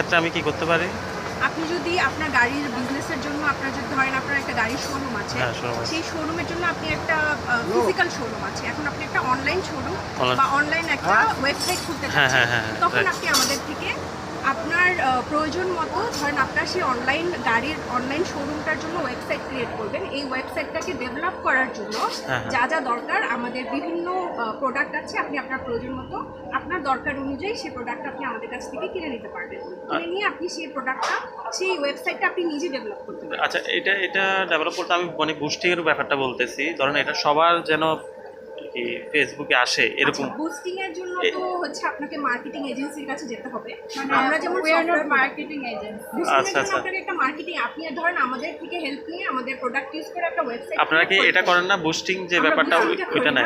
ক্ষেত্রে আমি কি করতে পারি আপনি যদি আপনার গাড়ির বিজনেসের জন্য আপনার যদি ধরেন আপনার একটা গাড়ির শোরুম আছে হ্যাঁ, showroom আছে। সেই শোরুমের জন্য আপনি একটা ফিজিক্যাল শোরুম আছে এখন আপনি একটা অনলাইন শোরুম Online- বা অনলাইন একটা ওয়েবসাইট খুলতে হ্যাঁ, চাচ্ছেন হ্যাঁ, হ্যাঁ, তখন right. আপনি আমাদের থেকে আপনার আহ, প্রয়োজন মতো ধরেন আপনার সেই অনলাইন গাড়ির অনলাইন শোরুমটার জন্য ওয়েবসাইট ক্রিয়েট করবেন এই ওয়েবসাইটটাকে ডেভেলপ করার জন্য হ্যাঁ, হ্যাঁ। যা যা দরকার আমাদের বিভিন্ন প্রোডাক্ট আছে আপনি আপনার প্রয়োজন মতো আপনার দরকার অনুযায়ী সেই প্রোডাক্ট আপনি আমাদের কাছ থেকে কিনে নিতে পারবেন। কিনে নিয়ে আপনি সেই প্রোডাক্টটা সেই ওয়েবসাইটটা আপনি নিজে ডেভেলপ করতে পারবেন। আচ্ছা এটা এটা ডেভেলপ করতে আমি মানে বুস্টিংয়ের ব্যাপারটা বলতেছি। ধরেন এটা সবার যেন কি ফেসবুকে আসে এরকম। বুস্টিং এর জন্য তো হচ্ছে আপনাকে মার্কেটিং এজেন্সির কাছে যেতে হবে। মানে আমরা যেমন agents. বুস্টিং এর আচ্ছা, আচ্ছা। আপনাকে একটা মার্কেটিং আপনি ধরেন আমাদের থেকে হেল্প নিয়ে আমাদের প্রোডাক্ট ইউজ করে একটা ওয়েবসাইট আপনারা কি এটা করেন না? বুস্টিং যে ব্যাপারটা ওইটা না।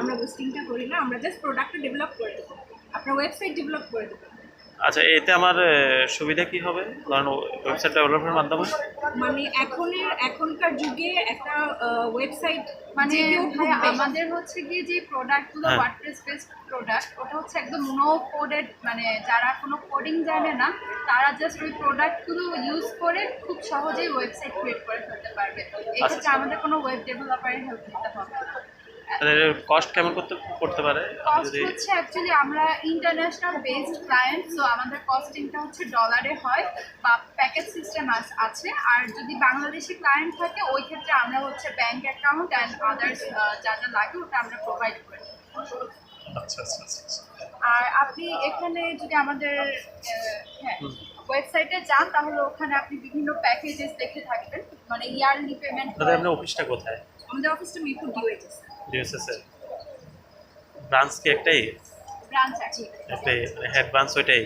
আমরা বুস্টিংটা করি না আমরা জাস্ট প্রোডাক্টটা ডেভেলপ করে দেবো। আপনার ওয়েবসাইট ডেভেলপ করে দেবো আচ্ছা এতে আমার সুবিধা কি হবে? ধরেন ওয়েবসাইট ডেভেলপের মাধ্যমে? মানে এখনের এখনকার যুগে একটা ওয়েবসাইট মানে আমাদের হচ্ছে কি যে প্রোডাক্টগুলো। ওয়ার্ডপ্রেস বেসড প্রোডাক্ট ওটা হচ্ছে একদম নো কোডেড মানে যারা কোনো কোডিং জানে না তারা জাস্ট ওই প্রোডাক্টগুলো ইউজ করে খুব সহজেই ওয়েবসাইট ক্রিয়েট করে ফেলতে পারবে। এক্ষেত্রে আচ্ছা। আমাদের কোনো ওয়েব ডেভেলপারের হেল্প নিতে হবে না। কস্ট কেমন করতে করতে পারে? যদি হচ্ছে অ্যাকচুয়ালি আমরা ইন্টারন্যাশনাল বেসড ক্লায়েন্ট সো আমাদের কস্টিংটা হচ্ছে ডলারে হয় বা প্যাকেজ সিস্টেম আছে। আর যদি বাংলাদেশি ক্লায়েন্ট থাকে ওই ক্ষেত্রে আমরা হচ্ছে ব্যাংক অ্যাকাউন্ট অ্যান্ড আদার্স যা যা লাগে ওটা আমরা প্রোভাইড করি। আচ্ছা আচ্ছা আচ্ছা আর আপনি এখানে যদি আমাদের আহ, হ্যাঁ ওয়েবসাইটে যান তাহলে ওখানে আপনি বিভিন্ন প্যাকেজেস দেখে থাকবেন। মানে ইয়ারলি পেমেন্ট দাদা আপনার অফিসটা কোথায়? আমাদের অফিসটা মিরপুর ডিওএইচএস ডিএসএস এর ব্রাঞ্চ কি একটাই? ব্রাঞ্চ আছে একটাই হেড ব্রাঞ্চ ওইটাই।